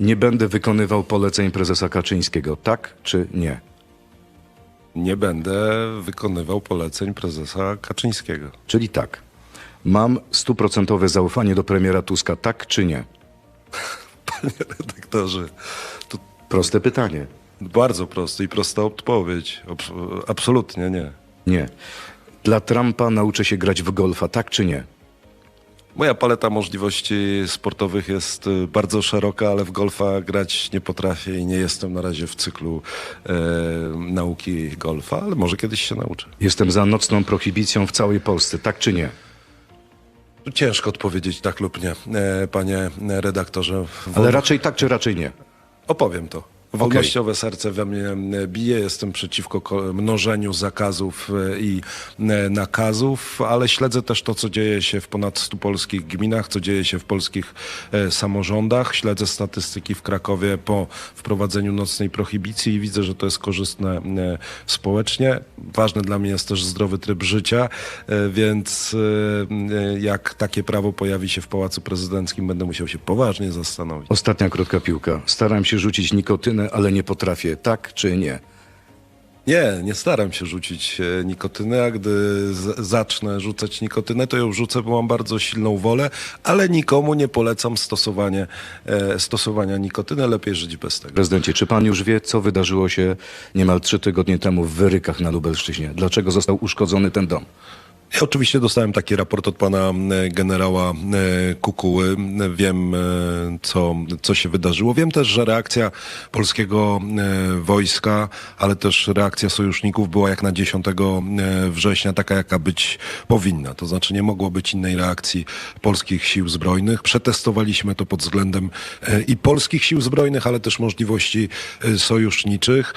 Nie będę wykonywał poleceń prezesa Kaczyńskiego. Tak czy nie? Nie będę wykonywał poleceń prezesa Kaczyńskiego. Czyli tak. Mam stuprocentowe zaufanie do premiera Tuska. Tak czy nie? Redaktorze, to Proste pytanie. bardzo prosty i prosta odpowiedź. Abs- Absolutnie nie. Nie. Dla Trumpa nauczę się grać w golfa. Tak czy nie? Moja paleta możliwości sportowych jest y, bardzo szeroka, ale w golfa grać nie potrafię i nie jestem na razie w cyklu e, nauki golfa, ale może kiedyś się nauczę. Jestem za nocną prohibicją w całej Polsce. Tak czy nie? Ciężko odpowiedzieć tak lub nie, e, panie redaktorze. Ale raczej tak czy raczej nie? Opowiem to. Wolnościowe serce we mnie e, bije. Jestem przeciwko ko- mnożeniu zakazów e, i e, nakazów, ale śledzę też to, co dzieje się w ponad 100 polskich gminach, co dzieje się w polskich samorządach. Śledzę statystyki w Krakowie po wprowadzeniu nocnej prohibicji i widzę, że to jest korzystne społecznie. Ważny dla mnie jest też zdrowy tryb życia, więc jak takie prawo pojawi się w Pałacu Prezydenckim, będę musiał się poważnie zastanowić. Ostatnia krótka piłka. Staram się rzucić nikotynę, ale nie potrafię. Tak czy nie? Nie, nie staram się rzucić e, nikotyny, a gdy zacznę rzucać nikotynę, to ją rzucę, bo mam bardzo silną wolę, ale nikomu nie polecam stosowanie, e, stosowania nikotyny. Lepiej żyć bez tego. Prezydencie, czy pan już wie, co wydarzyło się niemal trzy tygodnie temu w Wyrykach na Lubelszczyźnie? Dlaczego został uszkodzony ten dom? Oczywiście dostałem taki raport od pana e, generała e, Kukuły. Wiem, e, co, co się wydarzyło. Wiem też, że reakcja polskiego wojska, ale też reakcja sojuszników była jak na 10 e, września taka, jaka być powinna. To znaczy nie mogło być innej reakcji polskich sił zbrojnych. Przetestowaliśmy to pod względem i polskich sił zbrojnych, ale też możliwości sojuszniczych.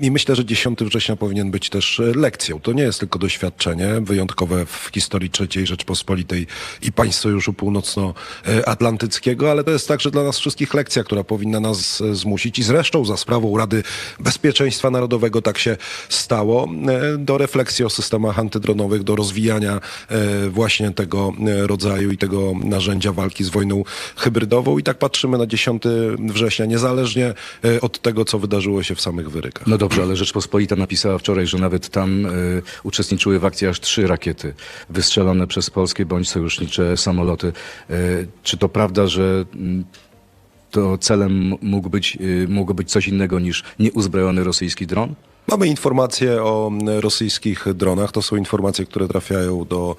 I myślę, że 10 września powinien być też lekcją. To nie jest tylko doświadczenie wyjątkowe w historii III Rzeczpospolitej i państw Sojuszu Północnoatlantyckiego, ale to jest także dla nas wszystkich lekcja, która powinna nas e, zmusić i zresztą za sprawą Rady Bezpieczeństwa Narodowego tak się stało, e, do refleksji o systemach antydronowych, do rozwijania e, właśnie tego rodzaju i tego narzędzia walki z wojną hybrydową i tak patrzymy na 10 września, niezależnie od tego, co wydarzyło się w samych wyrykach. No dobrze, ale Rzeczpospolita napisała wczoraj, że nawet tam y, uczestniczyły w akcji aż trzy rakiety wystrzelone przez polskie bądź sojusznicze samoloty. Y, czy to prawda, że mm, to celem mógł być, y, mógł być coś innego niż nieuzbrojony rosyjski dron? Mamy informacje o rosyjskich dronach. To są informacje, które trafiają do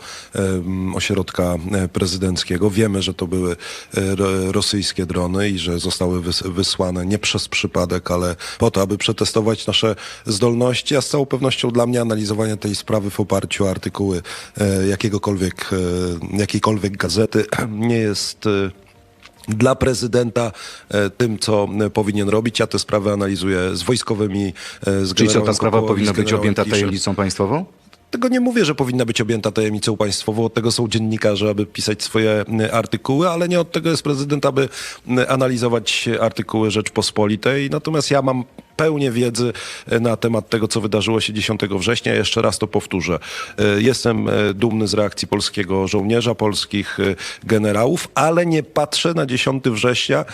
ośrodka e, prezydenckiego. Wiemy, że to były e, ro, rosyjskie drony i że zostały wys, wysłane nie przez przypadek, ale po to, aby przetestować nasze zdolności, a z całą pewnością dla mnie analizowanie tej sprawy w oparciu o artykuły e, jakiegokolwiek, jakiejkolwiek gazety nie jest... Dla prezydenta e, tym, co e, powinien robić. Ja te sprawy analizuję z wojskowymi, e, z Czyli co, ta sprawa powinna być objęta tajemnicą państwową? Tego nie mówię, że powinna być objęta tajemnicą państwową. Od tego są dziennikarze, aby pisać swoje artykuły, ale nie od tego jest prezydent, aby analizować artykuły Rzeczpospolitej. Natomiast ja mam pełnię wiedzy e, na temat tego, co wydarzyło się 10 września. Jeszcze raz to powtórzę. E, Jestem e, dumny z reakcji polskiego żołnierza, polskich generałów, ale nie patrzę na 10 września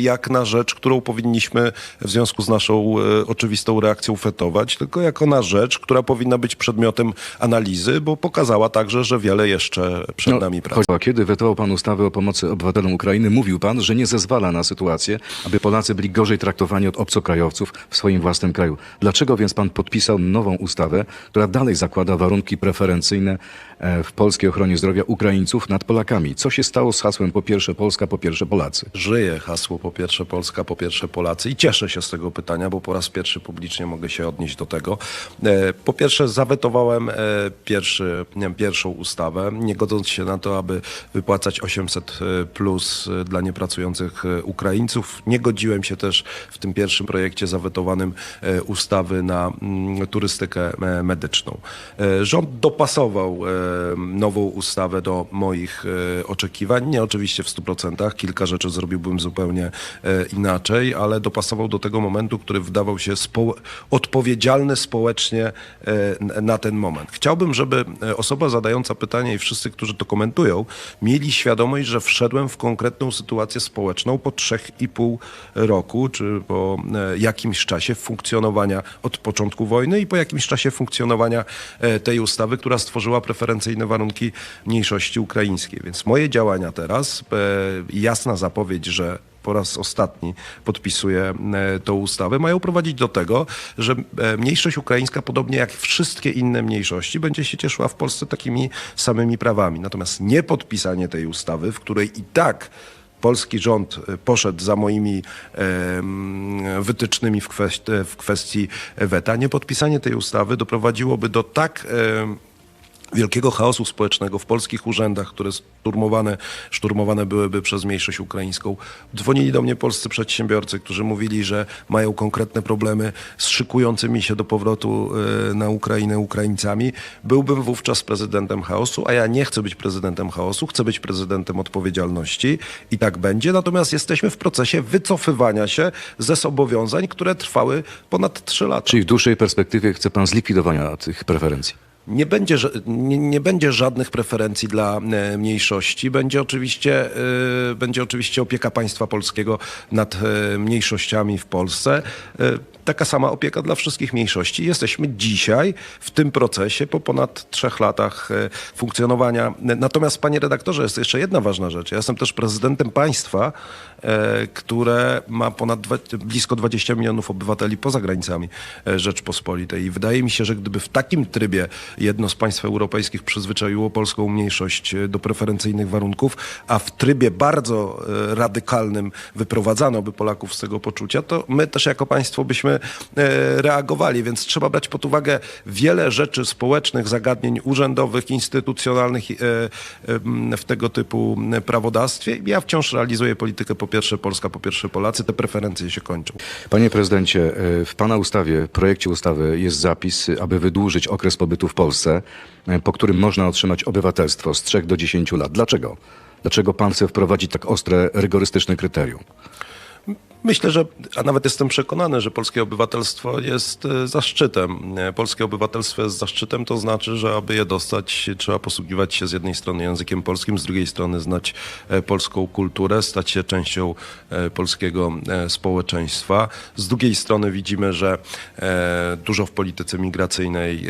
jak na rzecz, którą powinniśmy w związku z naszą oczywistą reakcją fetować, tylko jako na rzecz, która powinna być przedmiotem analizy, bo pokazała także, że wiele jeszcze przed nami pracy. Kiedy wetował pan ustawę o pomocy obywatelom Ukrainy, mówił pan, że nie zezwala na sytuację, aby Polacy byli gorzej traktowani od obcokrajowców w swoim własnym kraju. Dlaczego więc pan podpisał nową ustawę, która dalej zakłada warunki preferencyjne e, w polskiej ochronie zdrowia Ukraińców nad Polakami? Co się stało z hasłem po pierwsze Polska, po pierwsze Polacy? Żyje hasło po pierwsze Polska, po pierwsze Polacy i cieszę się z tego pytania, bo po raz pierwszy publicznie mogę się odnieść do tego. E, Po pierwsze zawetowałem e, pierwszy, nie, pierwszą ustawę, nie godząc się na to, aby wypłacać 800 plus dla niepracujących Ukraińców. Nie godziłem się też w tym pierwszym projekcie zawetować zawetowanym e, ustawy na mm, turystykę e, medyczną. E, Rząd dopasował nową ustawę do moich oczekiwań. Nie oczywiście w 100%, kilka rzeczy zrobiłbym zupełnie inaczej, ale dopasował do tego momentu, który wydawał się spo- odpowiedzialny społecznie na ten moment. Chciałbym, żeby osoba zadająca pytanie i wszyscy, którzy to komentują, mieli świadomość, że wszedłem w konkretną sytuację społeczną po trzech i pół roku, czy po e, jakimś czasie funkcjonowania od początku wojny i po jakimś czasie funkcjonowania e, tej ustawy, która stworzyła preferencyjne warunki mniejszości ukraińskiej. Więc moje działania teraz, e, jasna zapowiedź, że po raz ostatni podpisuje tą ustawę, mają prowadzić do tego, że e, mniejszość ukraińska, podobnie jak wszystkie inne mniejszości, będzie się cieszyła w Polsce takimi samymi prawami. Natomiast niepodpisanie tej ustawy, w której i tak polski rząd e, poszedł za moimi wytycznymi w kwestii, weta, niepodpisanie tej ustawy doprowadziłoby do tak wielkiego chaosu społecznego w polskich urzędach, które szturmowane, szturmowane byłyby przez mniejszość ukraińską. Dzwonili do mnie polscy przedsiębiorcy, którzy mówili, że mają konkretne problemy z szykującymi się do powrotu e, na Ukrainę Ukraińcami. Byłbym wówczas prezydentem chaosu, a ja nie chcę być prezydentem chaosu, chcę być prezydentem odpowiedzialności i tak będzie. Natomiast jesteśmy w procesie wycofywania się ze zobowiązań, które trwały ponad trzy lata. Czyli w dłuższej perspektywie chce pan zlikwidowania tych preferencji? Nie będzie, nie, nie będzie żadnych preferencji dla e, mniejszości. Będzie oczywiście, e, będzie oczywiście opieka państwa polskiego nad e, mniejszościami w Polsce. Taka sama opieka dla wszystkich mniejszości. Jesteśmy dzisiaj w tym procesie po ponad trzech latach funkcjonowania. Natomiast, panie redaktorze, jest jeszcze jedna ważna rzecz. Ja jestem też prezydentem państwa, które ma ponad blisko 20 milionów obywateli poza granicami Rzeczpospolitej. I wydaje mi się, że gdyby w takim trybie jedno z państw europejskich przyzwyczaiło polską mniejszość e, do preferencyjnych warunków, a w trybie bardzo e, radykalnym wyprowadzano by Polaków z tego poczucia, to my też jako państwo byśmy e, reagowali. Więc trzeba brać pod uwagę wiele rzeczy społecznych, zagadnień urzędowych, instytucjonalnych w tego typu prawodawstwie. Ja wciąż realizuję politykę po pierwsze Polska, po pierwsze Polacy. Te preferencje się kończą. Panie prezydencie, w pana ustawie, projekcie ustawy jest zapis, aby wydłużyć okres pobytu w Polsce, e, po którym można otrzymać obywatelstwo z 3 do 10 lat. Dlaczego? Dlaczego pan chce wprowadzić tak ostre, rygorystyczne kryterium? Myślę, że, a nawet jestem przekonany, że polskie obywatelstwo jest e, zaszczytem. E, Polskie obywatelstwo jest zaszczytem, to znaczy, że aby je dostać, trzeba posługiwać się z jednej strony językiem polskim, z drugiej strony znać polską kulturę, stać się częścią polskiego społeczeństwa. Z drugiej strony widzimy, że dużo w polityce migracyjnej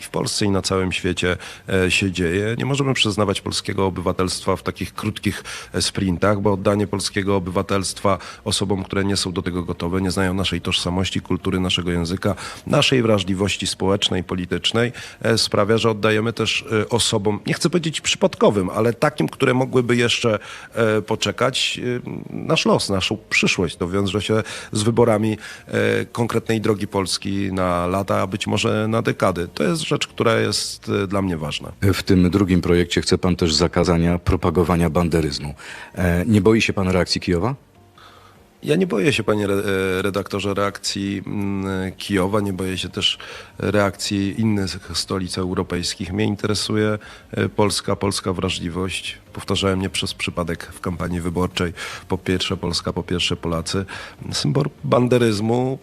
i w Polsce i na całym świecie e, się dzieje. Nie możemy przyznawać polskiego obywatelstwa w takich krótkich e, sprintach, bo oddanie polskiego obywatelstwa osobom, które nie są do tego gotowe, nie znają naszej tożsamości, kultury, naszego języka, naszej wrażliwości społecznej, politycznej, e, sprawia, że oddajemy też osobom, nie chcę powiedzieć przypadkowym, ale takim, które mogłyby jeszcze poczekać, nasz los, naszą przyszłość. To wiąże się z wyborami konkretnej drogi Polski na lata, a być może na dekady. To jest rzecz, która jest e, dla mnie ważna. W tym drugim projekcie chce pan też zakazania propagowania banderyzmu. E, Nie boi się pan reakcji Kijowa? Ja nie boję się, panie e, redaktorze, reakcji mm, Kijowa, nie boję się też reakcji innych stolic europejskich. Mnie interesuje e, Polska, polska wrażliwość. Powtarzałem nie przez przypadek w kampanii wyborczej. Po pierwsze Polska, po pierwsze Polacy. Symbol banderyzmu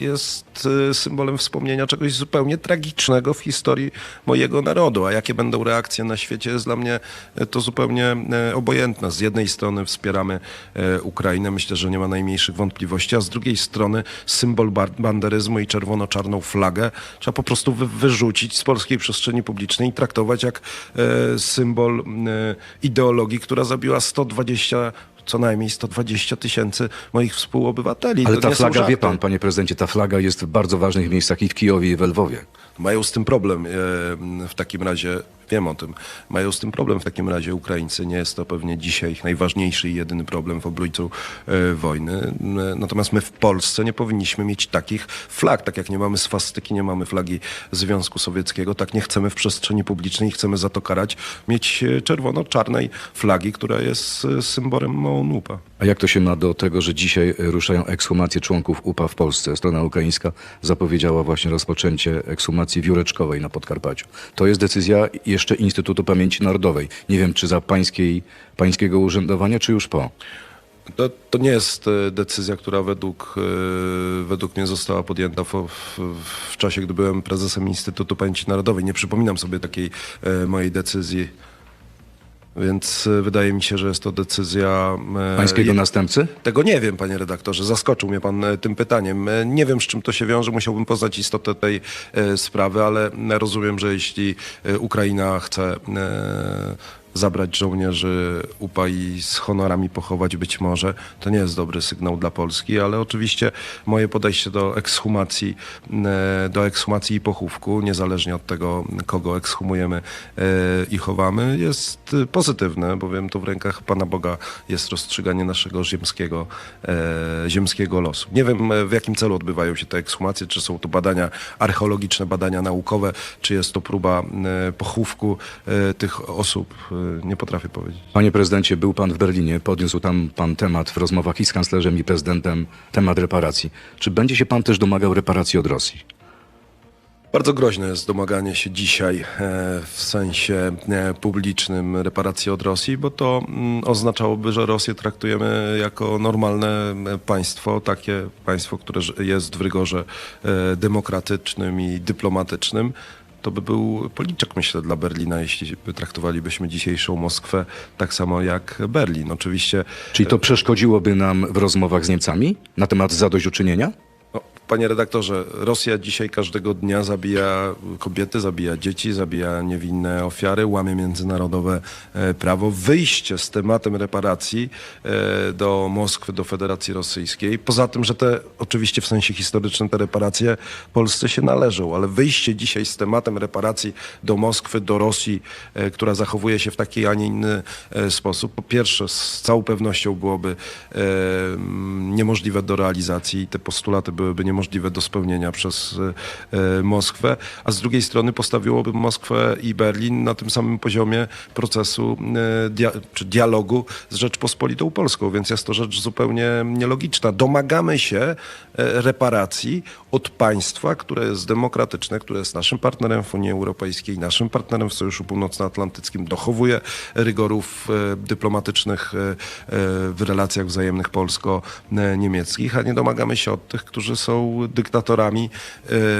jest e, symbolem wspomnienia czegoś zupełnie tragicznego w historii mojego narodu. A jakie będą reakcje na świecie jest dla mnie e, to zupełnie e, obojętne. Z jednej strony wspieramy Ukrainę, myślę, że nie ma najmniejszych wątpliwości, a z drugiej strony symbol banderyzmu i czerwono-czarną flagę trzeba po prostu wy- wyrzucić z polskiej przestrzeni publicznej i traktować jak symbol ideologii, która zabiła 120 co najmniej 120 tysięcy moich współobywateli. Ale To ta flaga, wie pan, panie prezydencie, ta flaga jest w bardzo ważnych miejscach i w Kijowie, i w Lwowie. Mają z tym problem e, w takim razie, wiem o tym, mają z tym problem w takim razie Ukraińcy. Nie jest to pewnie dzisiaj ich najważniejszy i jedyny problem w obliczu e, wojny. N- Natomiast my w Polsce nie powinniśmy mieć takich flag. Tak jak nie mamy swastyki, nie mamy flagi Związku Sowieckiego, tak nie chcemy w przestrzeni publicznej, chcemy za to karać, mieć e, czerwono-czarnej flagi, która jest e, symbolem całą UPA. A jak to się ma do tego, że dzisiaj ruszają ekshumacje członków UPA w Polsce? Strona ukraińska zapowiedziała właśnie rozpoczęcie ekshumacji wióreczkowej na Podkarpaciu. To jest decyzja jeszcze Instytutu Pamięci Narodowej. Nie wiem, czy za pańskiej, pańskiego urzędowania, czy już po. To, to nie jest e, decyzja, która według, e, według mnie została podjęta w, w, w czasie, gdy byłem prezesem Instytutu Pamięci Narodowej. Nie przypominam sobie takiej e, mojej decyzji. Więc e, wydaje mi się, że jest to decyzja. e, Pańskiego je- następcy? Tego nie wiem, panie redaktorze. Zaskoczył mnie pan e, tym pytaniem. Nie wiem, z czym to się wiąże. Musiałbym poznać istotę tej sprawy, ale rozumiem, że jeśli Ukraina chce zabrać żołnierzy UPA i z honorami pochować być może, to nie jest dobry sygnał dla Polski, ale oczywiście moje podejście do ekshumacji, e, do ekshumacji i pochówku, niezależnie od tego, kogo ekshumujemy e, i chowamy, jest pozytywne, bowiem to w rękach Pana Boga jest rozstrzyganie naszego ziemskiego, e, ziemskiego losu. Nie wiem, w jakim celu odbywają się te ekshumacje, czy są to badania archeologiczne, badania naukowe, czy jest to próba pochówku tych osób. Nie potrafię powiedzieć. Panie prezydencie, był pan w Berlinie, podniósł tam pan temat w rozmowach i z kanclerzem, i prezydentem, temat reparacji. Czy będzie się pan też domagał reparacji od Rosji? Bardzo groźne jest domaganie się dzisiaj e, w sensie e, publicznym reparacji od Rosji, bo to mm, oznaczałoby, że Rosję traktujemy jako normalne e, państwo, takie państwo, które jest w rygorze e, demokratycznym i dyplomatycznym. To by był policzek, myślę, dla Berlina, jeśli traktowalibyśmy dzisiejszą Moskwę tak samo jak Berlin. Oczywiście Czyli to przeszkodziłoby nam w rozmowach z Niemcami na temat zadośćuczynienia? Panie redaktorze, Rosja dzisiaj każdego dnia zabija kobiety, zabija dzieci, zabija niewinne ofiary, łamie międzynarodowe e, prawo. Wyjście z tematem reparacji e, do Moskwy, do Federacji Rosyjskiej, poza tym, że te oczywiście w sensie historycznym te reparacje Polsce się należą, ale wyjście dzisiaj z tematem reparacji do Moskwy, do Rosji, e, która zachowuje się w taki, a nie inny sposób, po pierwsze z całą pewnością byłoby niemożliwe do realizacji i te postulaty byłyby niemożliwe do spełnienia przez e, e, Moskwę, a z drugiej strony postawiłoby Moskwę i Berlin na tym samym poziomie procesu e, dia- czy dialogu z Rzeczpospolitą Polską, więc jest to rzecz zupełnie nielogiczna. Domagamy się reparacji od państwa, które jest demokratyczne, które jest naszym partnerem w Unii Europejskiej, naszym partnerem w Sojuszu Północnoatlantyckim, dochowuje rygorów dyplomatycznych w relacjach wzajemnych polsko-niemieckich, a nie domagamy się od tych, którzy są dyktatorami,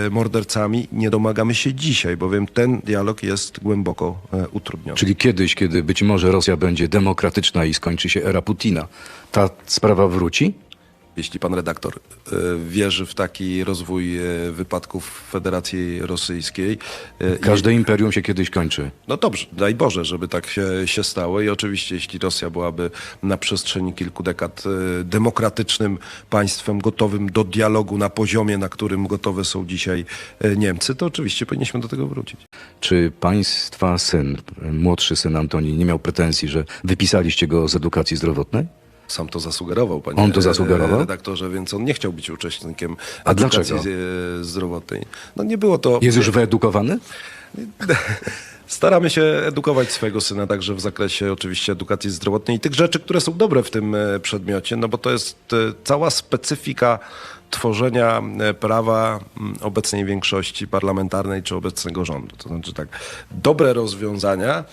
e, mordercami. Nie domagamy się dzisiaj, bowiem ten dialog jest głęboko e, utrudniony. Czyli kiedyś, kiedy być może Rosja będzie demokratyczna i skończy się era Putina, ta sprawa wróci? Jeśli pan redaktor e, wierzy w taki rozwój e, wypadków Federacji Rosyjskiej. e, i- Każde imperium się kiedyś kończy. No dobrze, daj Boże, żeby tak się, się stało i oczywiście jeśli Rosja byłaby na przestrzeni kilku dekad demokratycznym państwem gotowym do dialogu na poziomie, na którym gotowe są dzisiaj Niemcy, to oczywiście powinniśmy do tego wrócić. Czy państwa syn, młodszy syn Antoni, nie miał pretensji, że wypisaliście go z edukacji zdrowotnej? Sam to zasugerował, panie On to e, zasugerował? redaktorze, więc on nie chciał być uczestnikiem A edukacji dlaczego? zdrowotnej. No nie było to... Jest już wyedukowany? Staramy się edukować swojego syna także w zakresie oczywiście edukacji zdrowotnej i tych rzeczy, które są dobre w tym e, przedmiocie, no bo to jest e, cała specyfika tworzenia prawa obecnej większości parlamentarnej czy obecnego rządu. To znaczy tak, dobre rozwiązania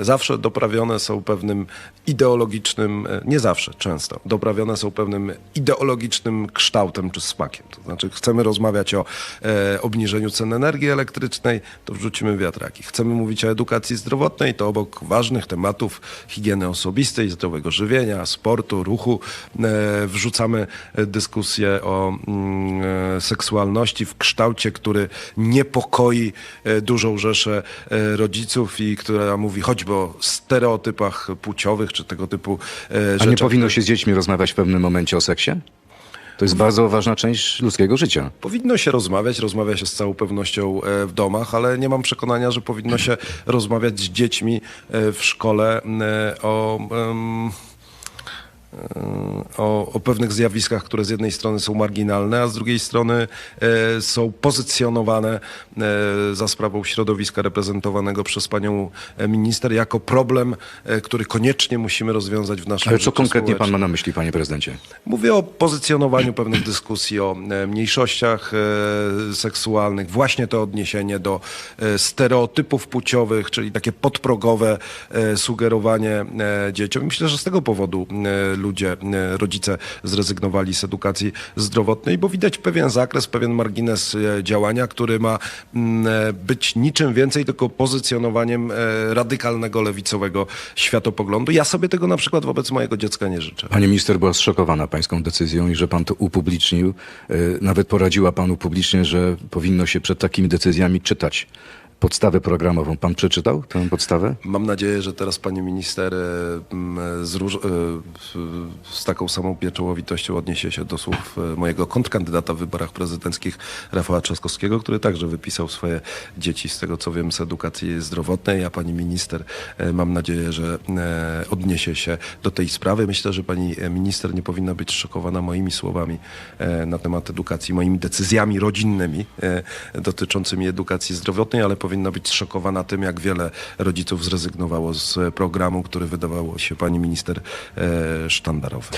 zawsze doprawione są pewnym ideologicznym, e, nie zawsze, często, doprawione są pewnym ideologicznym kształtem czy smakiem. To znaczy chcemy rozmawiać o e, obniżeniu cen energii elektrycznej, to wrzucimy wiatraki. Chcemy mówić o edukacji zdrowotnej, to obok ważnych tematów higieny osobistej, zdrowego żywienia, sportu, ruchu, e, wrzucamy dyskusję o mm, e, seksualności w kształcie, który niepokoi e, dużą rzeszę e, rodziców i która mówi choćby o stereotypach płciowych czy tego typu e, A nie powinno się z dziećmi rozmawiać w pewnym momencie o seksie? To jest bardzo ważna część ludzkiego życia. Powinno się rozmawiać, rozmawia się z całą pewnością e, w domach, ale nie mam przekonania, że powinno się rozmawiać z dziećmi e, w szkole e, o. em, o, o pewnych zjawiskach, które z jednej strony są marginalne, a z drugiej strony e, są pozycjonowane e, za sprawą środowiska reprezentowanego przez panią e, minister jako problem, e, który koniecznie musimy rozwiązać w naszym Ale co konkretnie pan ma na myśli, panie prezydencie? Mówię o pozycjonowaniu pewnych dyskusji o e, mniejszościach e, seksualnych, właśnie to odniesienie do e, stereotypów płciowych, czyli takie podprogowe e, sugerowanie e, dzieciom. I myślę, że z tego powodu e, ludzie, e, rodzice zrezygnowali z edukacji zdrowotnej, bo widać pewien zakres, pewien margines e, działania, który ma mm, e, być niczym więcej, tylko pozycjonowaniem radykalnego lewicowego światopoglądu. Ja sobie tego na przykład wobec mojego dziecka nie życzę. Pani minister była zszokowana pańską decyzją i że pan to upublicznił. Nawet poradziła panu publicznie, że powinno się przed takimi decyzjami czytać podstawę programową. Pan przeczytał tę podstawę? Mam nadzieję, że teraz pani minister e, m, z, róż, e, z taką samą pieczołowitością odniesie się do słów e, mojego kontrkandydata w wyborach prezydenckich Rafała Trzaskowskiego, który także wypisał swoje dzieci, z tego co wiem, z edukacji zdrowotnej, a pani minister e, mam nadzieję, że e, odniesie się do tej sprawy. Myślę, że pani e, minister nie powinna być szokowana moimi słowami e, na temat edukacji, moimi decyzjami rodzinnymi e, dotyczącymi edukacji zdrowotnej, ale powinna być szokowana tym, jak wiele rodziców zrezygnowało z programu, który wydawało się pani minister e, sztandarowy.